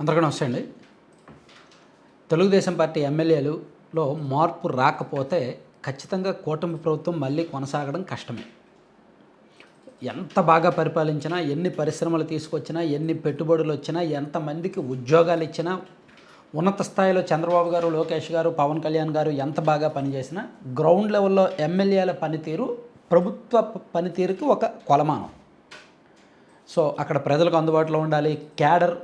అందరికీ నమస్తే అండి. తెలుగుదేశం పార్టీ ఎమ్మెల్యేలులో మార్పు రాకపోతే ఖచ్చితంగా కూటమి ప్రభుత్వం మళ్ళీ కొనసాగడం కష్టమే. ఎంత బాగా పరిపాలించినా ఎన్ని పరిశ్రమలు తీసుకొచ్చినా ఎన్ని పెట్టుబడులు వచ్చినా ఎంతమందికి ఉద్యోగాలు ఇచ్చినా ఉన్నత స్థాయిలో చంద్రబాబు గారు లోకేష్ గారు పవన్ కళ్యాణ్ గారు ఎంత బాగా పనిచేసినా గ్రౌండ్ లెవెల్లో ఎమ్మెల్యేల పనితీరు ప్రభుత్వ పనితీరుకి ఒక కొలమానం. సో అక్కడ ప్రజలకు అందుబాటులో ఉండాలి. క్యాడర్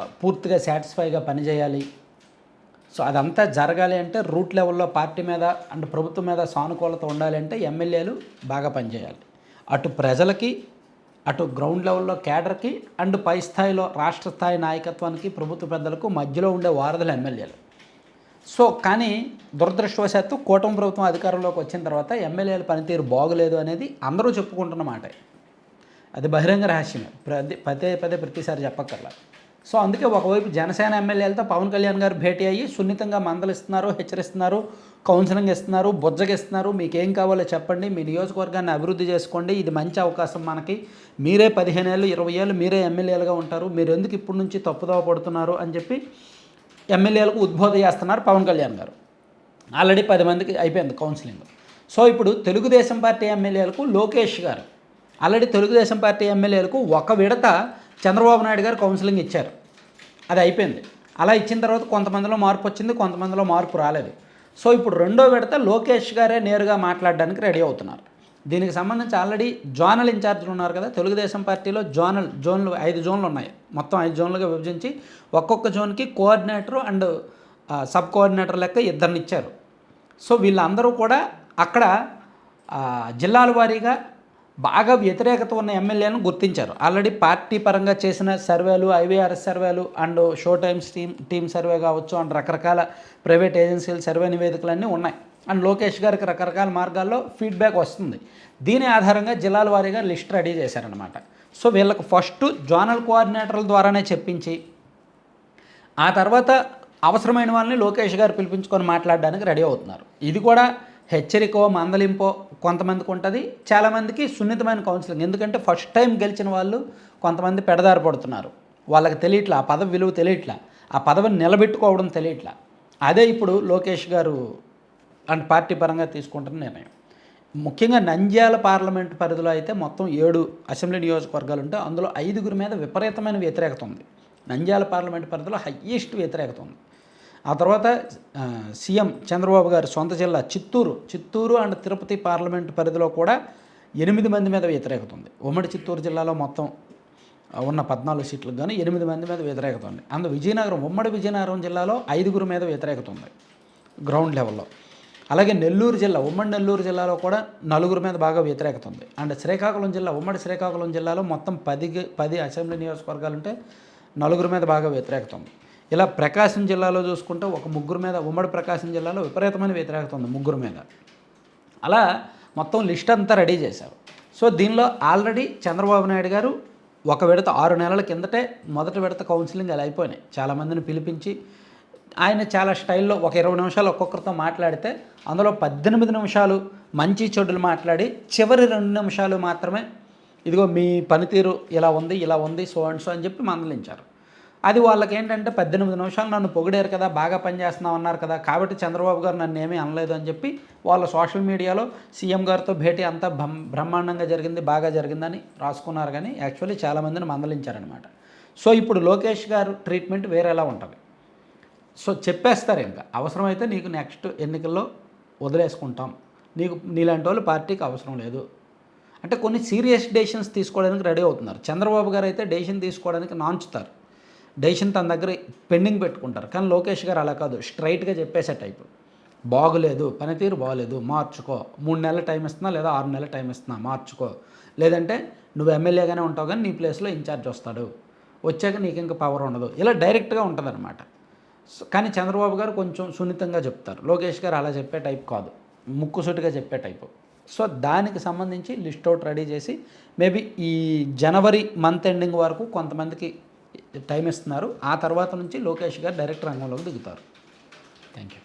పూర్తిగా సాటిస్ఫైగా పనిచేయాలి. సో అదంతా జరగాలి అంటే రూట్ లెవెల్లో పార్టీ మీద అండ్ ప్రభుత్వం మీద సానుకూలత ఉండాలి అంటే ఎమ్మెల్యేలు బాగా పనిచేయాలి. అటు ప్రజలకి అటు గ్రౌండ్ లెవెల్లో కేడర్కి అండ్ పై స్థాయిలో రాష్ట్ర స్థాయి నాయకత్వానికి ప్రభుత్వ పెద్దలకు మధ్యలో ఉండే వారధులు ఎమ్మెల్యేలు. సో కానీ దురదృష్టవశాత్తు కూటమి ప్రభుత్వం అధికారంలోకి వచ్చిన తర్వాత ఎమ్మెల్యేల పనితీరు బాగులేదు అనేది అందరూ చెప్పుకుంటున్న మాటే. అది బహిరంగ రహస్యమే. ప్రతి పదే పదే ప్రతిసారి చెప్పక్కర్లేదు సో అందుకే ఒకవైపు జనసేన ఎమ్మెల్యేలతో పవన్ కళ్యాణ్ గారు భేటీ అయ్యి సున్నితంగా మందలిస్తున్నారు హెచ్చరిస్తున్నారు కౌన్సిలింగ్ ఇస్తున్నారు బుజ్జగిస్తున్నారు. మీకు ఏం కావాలో చెప్పండి మీ నియోజకవర్గాన్ని అభివృద్ధి చేసుకోండి. ఇది మంచి అవకాశం మనకి. మీరే పదిహేను ఏళ్ళు ఇరవై ఏళ్ళు మీరే ఎమ్మెల్యేలుగా ఉంటారు. మీరు ఎందుకు ఇప్పటి నుంచి తప్పుదోవ పడుతున్నారు అని చెప్పి ఎమ్మెల్యేలకు ఉద్బోధ చేస్తున్నారు పవన్ కళ్యాణ్ గారు. ఆల్రెడీ పది మందికి అయిపోయింది కౌన్సిలింగ్. సో ఇప్పుడు తెలుగుదేశం పార్టీ ఎమ్మెల్యేలకు లోకేష్ గారు. ఆల్రెడీ తెలుగుదేశం పార్టీ ఎమ్మెల్యేలకు ఒక విడత చంద్రబాబు నాయుడు గారు కౌన్సిలింగ్ ఇచ్చారు. అది అయిపోయింది. అలా ఇచ్చిన తర్వాత కొంతమందిలో మార్పు వచ్చింది కొంతమందిలో మార్పు రాలేదు. సో ఇప్పుడు రెండో విడత లోకేష్ గారే నేరుగా మాట్లాడడానికి రెడీ అవుతున్నారు. దీనికి సంబంధించి ఆల్రెడీ జోనల్ ఇన్ఛార్జ్లు ఉన్నారు కదా తెలుగుదేశం పార్టీలో జోనల్ జోన్లు ఐదు జోన్లు ఉన్నాయి. మొత్తం ఐదు జోన్లుగా విభజించి ఒక్కొక్క జోన్కి కోఆర్డినేటర్ అండ్ సబ్ కోఆర్డినేటర్ లెక్క ఇద్దరిని ఇచ్చారు. సో వీళ్ళందరూ కూడా అక్కడ జిల్లాల వారీగా బాగా వ్యతిరేకత ఉన్న ఎమ్మెల్యేలను గుర్తించారు. ఆల్రెడీ పార్టీ పరంగా చేసిన సర్వేలు ఐవీఆర్ఎస్ సర్వేలు and show times team team survey కావచ్చు అండ్ రకరకాల ప్రైవేట్ ఏజెన్సీల సర్వే నివేదికలన్నీ ఉన్నాయి. అండ్ లోకేష్ గారికి రకరకాల మార్గాల్లో ఫీడ్బ్యాక్ వస్తుంది. దీని ఆధారంగా జిల్లాల వారీగా లిస్ట్ రెడీ చేశారనమాట సో వీళ్ళకు ఫస్ట్ జోనల్ కోఆర్డినేటర్ల ద్వారానే చెప్పించి ఆ తర్వాత అవసరమైన వాళ్ళని లోకేష్ గారు పిలిపించుకొని మాట్లాడడానికి రెడీ అవుతున్నారు. ఇది కూడా హెచ్చరికో మందలింపో కొంతమందికి ఉంటుంది. చాలామందికి సున్నితమైన కౌన్సిలింగ్. ఎందుకంటే ఫస్ట్ టైం గెలిచిన వాళ్ళు కొంతమంది పెడదారి పడుతున్నారు. వాళ్ళకి తెలియట్లా ఆ పదవి విలువ తెలియట్లా ఆ పదవిని నిలబెట్టుకోవడం తెలియట్లా. అదే ఇప్పుడు లోకేష్ గారు అండ్ పార్టీ పరంగా తీసుకుంటున్న నిర్ణయం. ముఖ్యంగా నంద్యాల పార్లమెంట్ పరిధిలో అయితే మొత్తం ఏడు అసెంబ్లీ నియోజకవర్గాలు ఉంటే అందులో ఐదుగురి మీద విపరీతమైన వ్యతిరేకత ఉంది. నంద్యాల పార్లమెంట్ పరిధిలో హయ్యెస్ట్ వ్యతిరేకత ఉంది. ఆ తర్వాత సీఎం చంద్రబాబు గారి సొంత జిల్లా చిత్తూరు చిత్తూరు అండ్ తిరుపతి పార్లమెంట్ పరిధిలో కూడా ఎనిమిది మంది మీద వ్యతిరేకత ఉంది ఉమ్మడి చిత్తూరు జిల్లాలో మొత్తం ఉన్న పద్నాలుగు సీట్లకు కానీ ఎనిమిది మంది మీద వ్యతిరేకత ఉంది అందు విజయనగరం ఉమ్మడి విజయనగరం జిల్లాలో ఐదుగురు మీద వ్యతిరేకత ఉంది గ్రౌండ్ లెవెల్లో. అలాగే నెల్లూరు జిల్లా ఉమ్మడి నెల్లూరు జిల్లాలో కూడా నలుగురు మీద బాగా వ్యతిరేకత ఉంది అండ్ శ్రీకాకుళం జిల్లా ఉమ్మడి శ్రీకాకుళం జిల్లాలో మొత్తం పది పది అసెంబ్లీ నియోజకవర్గాలు ఉంటే నలుగురు మీద బాగా వ్యతిరేకత ఉంది ఇలా ప్రకాశం జిల్లాలో చూసుకుంటే ఒక ముగ్గురు మీద ఉమ్మడి ప్రకాశం జిల్లాలో విపరీతమైన వ్యతిరేకత ఉంది ముగ్గురు మీద. అలా మొత్తం లిస్ట్ అంతా రెడీ చేశారు. సో దీనిలో ఆల్రెడీ చంద్రబాబు నాయుడు గారు ఒక విడత ఆరు నెలల కిందటే మొదటి విడత కౌన్సిలింగ్ అలా అయిపోయినాయి. చాలామందిని పిలిపించి ఆయన చాలా స్టైల్లో ఒక ఇరవై నిమిషాలు ఒక్కొక్కరితో మాట్లాడితే అందులో పద్దెనిమిది నిమిషాలు మంచి చెడులు మాట్లాడి చివరి రెండు నిమిషాలు మాత్రమే ఇదిగో మీ పనితీరు ఇలా ఉంది ఇలా ఉంది సో అండ్ సో అని చెప్పి మందలించారు. అది వాళ్ళకి ఏంటంటే పద్దెనిమిది నిమిషాలు నన్ను పొగిడారు కదా బాగా పనిచేస్తున్నావు అన్నారు కదా కాబట్టి చంద్రబాబు గారు నన్ను ఏమీ అనలేదు అని చెప్పి వాళ్ళ సోషల్ మీడియాలో సీఎం గారితో భేటీ అంతా బ్రహ్మాండంగా జరిగింది బాగా జరిగిందని రాసుకున్నారు కానీ యాక్చువల్లీ చాలామందిని మందలించారనమాట సో ఇప్పుడు లోకేష్ గారు ట్రీట్మెంట్ వేరేలా ఉంటుంది. సో చెప్పేస్తారు ఇంకా. అవసరమైతే నీకు నెక్స్ట్ ఎన్నికల్లో వదిలేసుకుంటాం. నీకు నీలాంటి వాళ్ళు పార్టీకి అవసరం లేదు. అంటే కొన్ని సీరియస్ డెసిషన్స్ తీసుకోవడానికి రెడీ అవుతున్నారు. చంద్రబాబు గారు అయితే డెసిషన్ తీసుకోవడానికి నాంచుతారు. డెసిషన్ తన దగ్గర పెండింగ్ పెట్టుకుంటారు. కానీ లోకేష్ గారు అలా కాదు. స్ట్రైట్గా చెప్పేసే టైపు. బాగులేదు పనితీరు బాగలేదు మార్చుకో. మూడు నెలల టైం ఇస్తున్నా లేదా ఆరు నెలల టైం ఇస్తున్నా మార్చుకో. లేదంటే నువ్వు ఎమ్మెల్యేగానే ఉంటావు కానీ నీ ప్లేస్లో ఇన్ఛార్జ్ వస్తాడు. వచ్చాక నీకు ఇంకా పవర్ ఉండదు. ఇలా డైరెక్ట్గా ఉంటుందన్నమాట. సో కానీ చంద్రబాబు గారు కొంచెం సున్నితంగా చెప్తారు. లోకేష్ గారు అలా చెప్పే టైప్ కాదు. ముక్కుసూటిగా చెప్పే టైపు. సో దానికి సంబంధించి లిస్ట్ అవుట్ రెడీ చేసి మేబీ ఈ జనవరి మంత్ ఎండింగ్ వరకు కొంతమందికి టైం ఇస్తున్నారు. ఆ తర్వాత నుంచి లోకేష్ గారు డైరెక్ట్ రంగంలోకి దిగుతారు. Thank you